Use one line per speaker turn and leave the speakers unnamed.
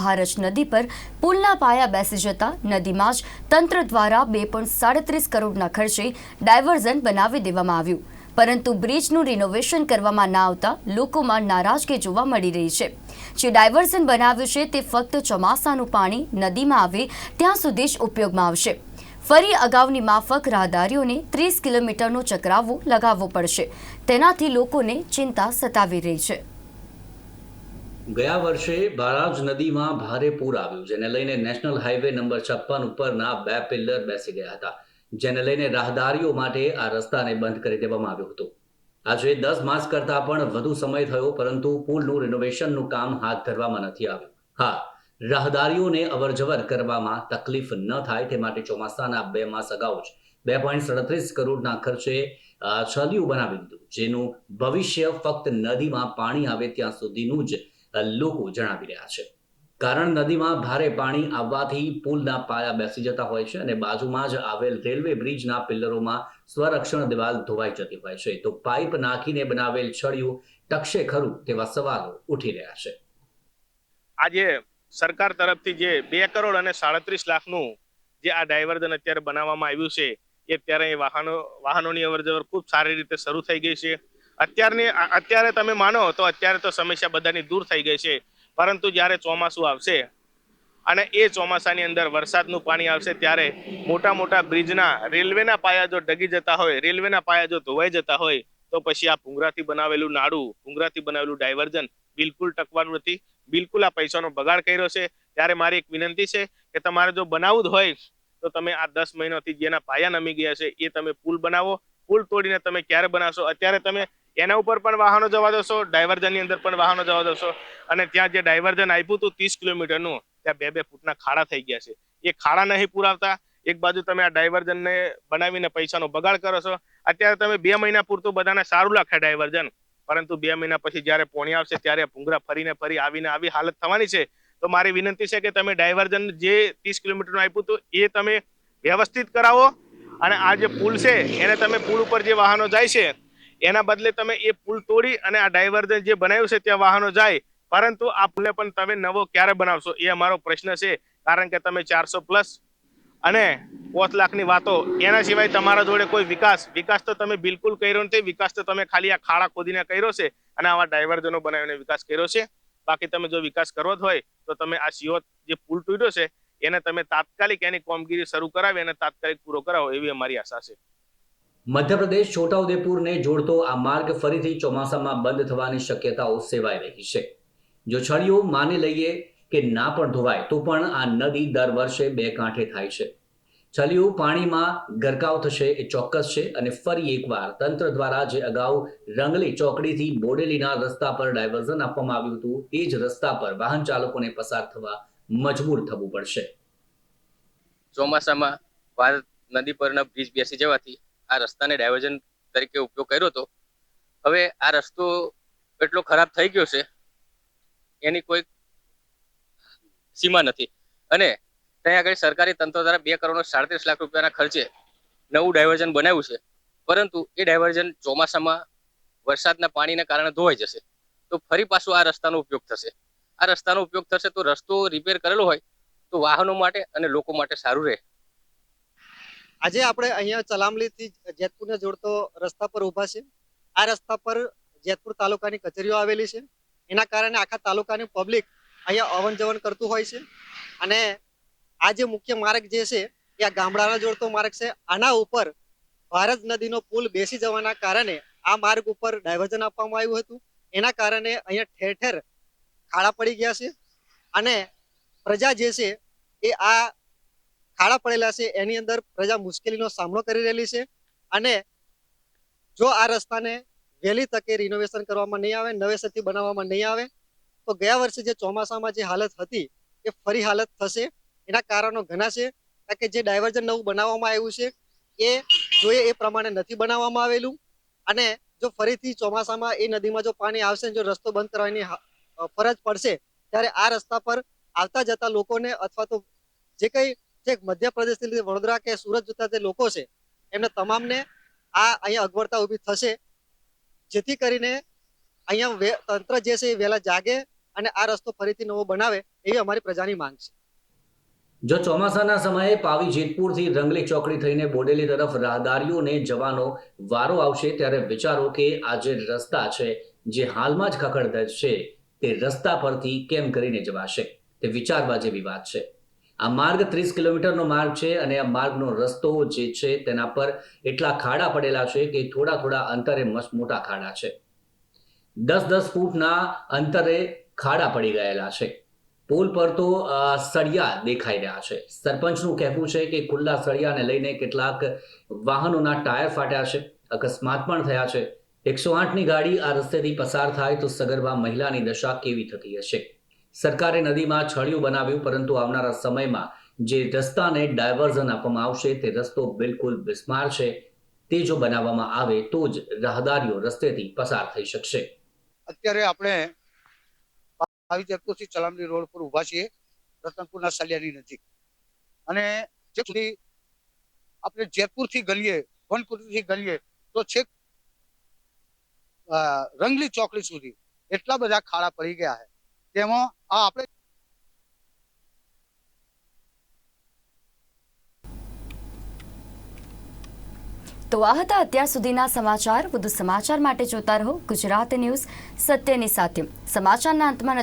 ભારજ નદી પર પુલના પાયા બેસી જતા નદીમાં જ તંત્ર દ્વારા બે પોઈન્ટ સાડત્રીસ કરોડના ખર્ચે ડાયવર્ઝન બનાવી દેવામાં આવ્યું. પરંતુ બ્રિજનું રિનોવેશન કરવામાં ના આવતા લોકોમાં નારાજગી જોવા મળી રહી છે. જે ડાયવર્ઝન બનાવ્યું છે તે ફક્ત ચોમાસાનું પાણી નદીમાં આવે ત્યાં સુધી જ ઉપયોગમાં આવશે. ફરી અગાઉની માફક રાહદારીઓને ત્રીસ કિલોમીટરનો ચક્રાવો લગાવવો પડશે. તેનાથી લોકોને ચિંતા સતાવી રહી છે.
ગયા વર્ષે બારાજ નદીમાં ભારે પૂર આવ્યું, જેને લઈને નેશનલ હાઈવે નંબર છપ્પન ઉપરના બે પિલ્લર બેસી ગયા હતા, જેને લઈને રાહદારીઓ માટે આ રસ્તાને બંધ કરી દેવામાં આવ્યો હતો. આજે દસ માસ કરતા પણ વધુ સમય થયો, પરંતુ પુલનું રિનોવેશનનું કામ હાથ ધરવામાં નથી આવ્યું. હા, રાહદારીઓને અવરજવર કરવામાં તકલીફ ન થાય તે માટે ચોમાસાના બે માસ અગાઉ જ બે પોઈન્ટ સડત્રીસ કરોડના ખર્ચે છલિયું બનાવી દીધું, જેનું ભવિષ્ય ફક્ત નદીમાં પાણી આવે ત્યાં સુધીનું જ લોકો જણાવી રહ્યા છે. કારણ નદીમાં ભારે પાણી આવવાથી પુલના પાયા બેસી જતા હોય છે અને બાજુમાં જ આવેલ રેલવે બ્રિજના પિલ્લરોમાં સ્વરક્ષણ દિવાલ ધોવાઈ જતી હોય છે. તો પાઇપ નાખીને બનાવેલ છડિયું ટકશે ખરું તેવા સવાલો ઉઠી રહ્યા છે.
આજે સરકાર તરફથી જે બે કરોડ અને સાડત્રીસ લાખનું જે આ ડાયવર્ઝન અત્યારે બનાવવામાં આવ્યું છે, એ અત્યારે વાહનો, વાહનોની અવરજવર ખૂબ સારી રીતે શરૂ થઈ ગઈ છે. અત્યારની અત્યારે તમે માનો તો અત્યારે તો સમસ્યા બધાની દૂર થઈ ગઈ છે, પરંતુ જ્યારે ચોમાસું આવશે અને એ ચોમાસાની અંદર વરસાદનું પાણી આવશે ત્યારે મોટા મોટા બ્રિજના, રેલવેના પાયા જો ડગી જતા હોય, રેલવેના પાયા જો ધોવાઈ જતા હોય, તો પછી આ ભૂંગરાથી બનાવેલું નાડું ભૂંગરાથી બનાવેલું ડાયવર્ઝન બિલકુલ ટકવાનું નથી. બિલકુલ આ પૈસાનો બગાડ કર્યો છે. ત્યારે મારી એક વિનંતી છે કે તમારે જો બનાવવું જ હોય, તો તમે આ દસ મહિનાથી જેના પાયા નમી ગયા છે, એ તમે પુલ બનાવો. પુલ તોડીને તમે ક્યારે બનાવશો? અત્યારે તમે એના ઉપર પણ વાહનો જવા દેશો ડાયવર્જનની અંદર પણ વાહનો જવા દેશો. અને ત્યાં જે ડાયવર્જન આપ્યું હતું ત્રીસ કિલોમીટરનું, ત્યાં બે બે ફૂટના ખાડા થઈ ગયા છે. એ ખાડા નહીં પુરાવતા, એક બાજુ તમે આ ડાયવર્જનને બનાવીને પૈસાનો બગાડ કરો છો. અત્યારે તમે બે મહિના પૂરતું બધાને સારું લાગે ડાયવર્જન પરંતુ બે મહિના પછી જ્યારે પોણી આવશે, ત્યારે ભૂંગરા ફરીને ફરી આવીને આવી હાલત થવાની છે. તો મારી વિનંતી છે કે તમે ડાયવર્જન જે ત્રીસ કિલોમીટરનું આપ્યું હતું, એ તમે વ્યવસ્થિત કરાવો. અને આ જે પુલ છે, એને તમે પુલ ઉપર જે વાહનો જાય છે એના બદલે તમે એ પુલ તોડી અને આ ડાયવર્ઝન જે બનાવ્યું છે ત્યાં વાહનો જાય, પરંતુ આ પુલને પણ તમે નવો ક્યારે બનાવશો એ અમારો પ્રશ્ન છે, કારણ કે તમે ચારસો પ્લસ અને પોચ લાખની વાતો, એના સિવાય તમારા જોડે કોઈ વિકાસ વિકાસ તો તમે બિલકુલ કર્યો નથી, વિકાસ તો તમે ખાલી આ ખાડા ખોદીને કર્યો છે અને આવા ડાયવર્ઝનો બનાવીને વિકાસ કર્યો છે. બાકી તમે જો વિકાસ કરવો જ હોય, તો તમે આ સિયોત જે પુલ તૂટ્યો છે, એને તમે તાત્કાલિક એની કામગીરી શરૂ કરાવી અને તાત્કાલિક પૂરો કરાવો, એવી અમારી આશા છે.
મધ્યપ્રદેશ છોટાઉદેપુરને જોડતો આ માર્ગ ફરીથી ચોમાસામાં બંધ થવાની શક્યતાઓ સેવાઈ રહી છે. જો છળીઓ માની લઈએ કે ના પણ ધોવાય, તો પણ આ નદી દર વર્ષે બે કાંઠે થાય છે. છલિયું પાણીમાં ગરકાવ થશે એ ચોક્કસ છે અને ફરી એકવાર તંત્ર દ્વારા જે અગાઉ રંગલી ચોકડીથી બોડેલીના રસ્તા પર ડાયવર્ઝન આપવામાં આવ્યું હતું, એ જ રસ્તા પર વાહન ચાલકોને પસાર થવા મજબૂર થવું પડશે.
ચોમાસામાં નદી પરના બ્રિજ બેસી જવાથી આ રસ્તાને ડાયવર્ઝન તરીકે ઉપયોગ કર્યો હતો. હવે આ રસ્તો એટલો ખરાબ થઈ ગયો છે, એની કોઈ સીમા નથી. અને ત્યાં આગળ સરકારી તંત્ર દ્વારા બે કરોડ સાડત્રીસ લાખ રૂપિયાના ખર્ચે નવું ડાયવર્ઝન બનાવ્યું છે. પરંતુ એ ડાયવર્ઝન ચોમાસામાં વરસાદના પાણીના કારણે ધોવાઈ જશે. તો ફરી પાછું આ રસ્તાનો ઉપયોગ થશે. આ રસ્તાનો ઉપયોગ થશે તો રસ્તો રિપેર કરેલો હોય તો વાહનો માટે અને લોકો માટે સારું રહે.
આજે આપણે અહીંયા ચલામલીથી જેતપુરને જોડતો રસ્તા પર ઊભા છે આ રસ્તા પર જેતપુર તાલુકાની કચેરીઓ આવેલી છે. એના કારણે આખા તાલુકાની પબ્લિક અહીંયા અવન જવન કરતું હોય છે. અને આ જે મુખ્ય માર્ગ જે છે, એ આ ગામડાના જોડતો માર્ગ છે. આના ઉપર ભારત નદીનો પુલ બેસી જવાના કારણે આ માર્ગ ઉપર ડાયવર્ઝન આપવામાં આવ્યું હતું. એના કારણે અહીંયા ઠેર ઠેર ખાડા પડી ગયા છે. અને પ્રજા જે છે, એ આ ખાડા પડેલા છે, એની અંદર પ્રજા મુશ્કેલીનો સામનો કરી રહેલી છે અને જો આ રસ્તાને વહેલી તકે રિનોવેશન કરવામાં નહીં આવે, નવેસરથી બનાવવામાં નહીં આવે, તો ગયા વર્ષે જે ચોમાસામાં જે હાલત હતી, એ ફરી હાલત થશે. એના કારણો ઘણા છે. કારણ કે જે ડાયવર્ઝન નવું બનાવવામાં આવ્યું છે, એ જોઈએ એ પ્રમાણે નથી બનાવવામાં આવેલું અને જો ફરીથી ચોમાસામાં એ નદીમાં જો પાણી આવશે જો રસ્તો બંધ કરવાની ફરજ પડશે, ત્યારે આ રસ્તા પર આવતા જતા લોકોને અથવા તો જે કંઈ જે મધ્યપ્રદેશથી વડોદરા કે સુરત જતા જે લોકો છે, એમને તમામને આ અહીંયા અગવડતા ઊભી થશે. જેથી કરીને અહીંયા તંત્ર જે છે એ વહેલા જાગે અને આ રસ્તો ફરીથી નવો બનાવે એવી અમારી પ્રજાની માંગ છે.
જો ચોમાસાના સમયે પાવી જેતપુરથી રંગલી ચોકડી થઈને બોડેલી તરફ રાહદારીઓને જવાનો વારો આવશે, ત્યારે વિચારો કે આ જે રસ્તા છે, જે હાલમાં જ ખખડધજ છે, તે રસ્તા પરથી કેમ કરીને જવાશે? તે વિચારવા જેવી વાત છે. આ માર્ગ ત્રીસ કિલોમીટરનો માર્ગ છે અને આ માર્ગનો રસ્તો જે છે તેના પર એટલા ખાડા પડેલા છે કે થોડા થોડા અંતરે મસ્ત મોટા ખાડા છે. દસ દસ ફૂટના અંતરે ખાડા પડી ગયેલા છે. પુલ પર તો સળિયા દેખાઈ રહ્યા છે. સરપંચનું કહેવું છે કે ખુલ્લા સળિયાને લઈને કેટલાક વાહનોના ટાયર ફાટ્યા છે. અકસ્માત પણ થયા છે. એકસો આઠની ગાડી આ રસ્તેથી પસાર થાય તો સગર્ભા મહિલાની દશા કેવી થતી હશે? સરકારે નદીમાં છળિયું બનાવ્યું, પરંતુ આવનારા સમયમાં જે રસ્તાને ડાયવર્ઝન આપવામાં આવશે, તે રસ્તો બિલકુલ બિસ્માર છે. તે જો બનાવવામાં આવે, તો જ રાહદારીઓ રસ્તેથી પસાર થઈ શકશે.
અત્યારે આપણે આવી જેતપુરથી ચલામણી રોડ પર ઊભા છીએ, રતનપુરના સલિયાની નજીક. અને જે સુધી આપણે જેતપુરથી ગલીએ વનકુટીથી ગલીએ, તો છેક રંગલી ચોકડી સુધી એટલા બધા ખાડા પડી ગયા છે. તેમાં આ આપણે
તો આ હતા અત્યાર સુધીના સમાચાર. વધુ સમાચાર માટે જોતા રહો ગુજરાત ન્યૂઝ સત્યની સાથે. સમાચારના અંતમાં